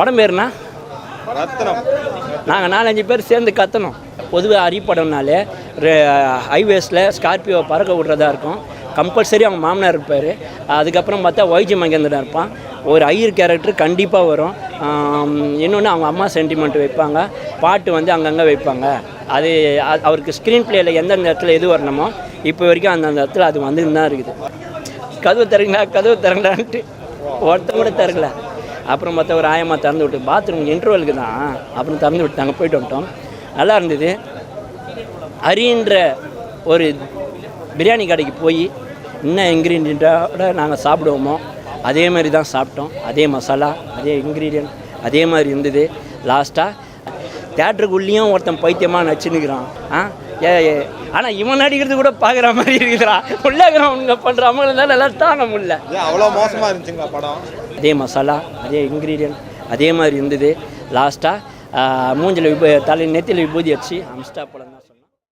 படம் பேருனா ரத்னம். நாங்கள் நாலஞ்சு பேர் சேர்ந்து கத்தணும். பொதுவாக அரிப்படம்னாலே ஹைவேஸில் ஸ்கார்பியோ பறக்க விட்றதா இருக்கும். கம்பல்சரி அவங்க மாமனார் இருப்பார். அதுக்கப்புறம் பார்த்தா ஒய்ஜி மகேந்திரன் இருப்பான். ஒரு ஐயர் கேரக்டர் கண்டிப்பாக வரும். இன்னொன்று அவங்க அம்மா சென்டிமெண்ட் வைப்பாங்க. பாட்டு வந்து அங்கங்கே வைப்பாங்க. அது அவருக்கு ஸ்க்ரீன் பிளேயில் எந்தெந்த இடத்துல எது வரணுமோ இப்போ வரைக்கும் அந்தந்த இடத்துல அது வந்துன்னு தான் இருக்குது. கதவு திறங்களா கதவு திறங்களான்ட்டு ஒருத்தன் கூட திறக்கல. அப்புறம் பார்த்தா ஒரு ஆயம்மா திறந்து விட்டு பாத்ரூம் இன்டர்வலுக்கு தான் அப்புறம் திறந்து விட்டாங்க போயிட்டு வந்துட்டோம். நல்லா இருந்தது. அரின்ற ஒரு பிரியாணி கடைக்கு போய் என்ன இன்க்ரீடியண்ட்டோட நாங்கள் சாப்பிடுவோமோ அதே மாதிரி தான் சாப்பிட்டோம். அதே மசாலா அதே இன்க்ரீடியன்ட் அதே மாதிரி இருந்தது. லாஸ்ட்டாக தேட்டருக்குள்ளேயும் ஒருத்தன் பைத்தியமாக நச்சுன்னுக்கிறான். ஆ ஏ ஆனால் இவன் நடிக்கிறது கூட பார்க்குற மாதிரி இருக்குதுடா. உள்ளாகிறவங்க பண்ணுற அமௌண்ட் தான் நல்லா தாங்க முடியல. அவ்வளோ மோசமாக இருந்துச்சுங்களா படம்? அதே மசாலா அதே இன்க்ரீடியன்ட் அதே மாதிரி இருந்தது. லாஸ்ட்டாக மூஞ்சில் விபூ தலை நெத்தியில் விபூதி வச்சு அம்ஸ்டா படம் தான்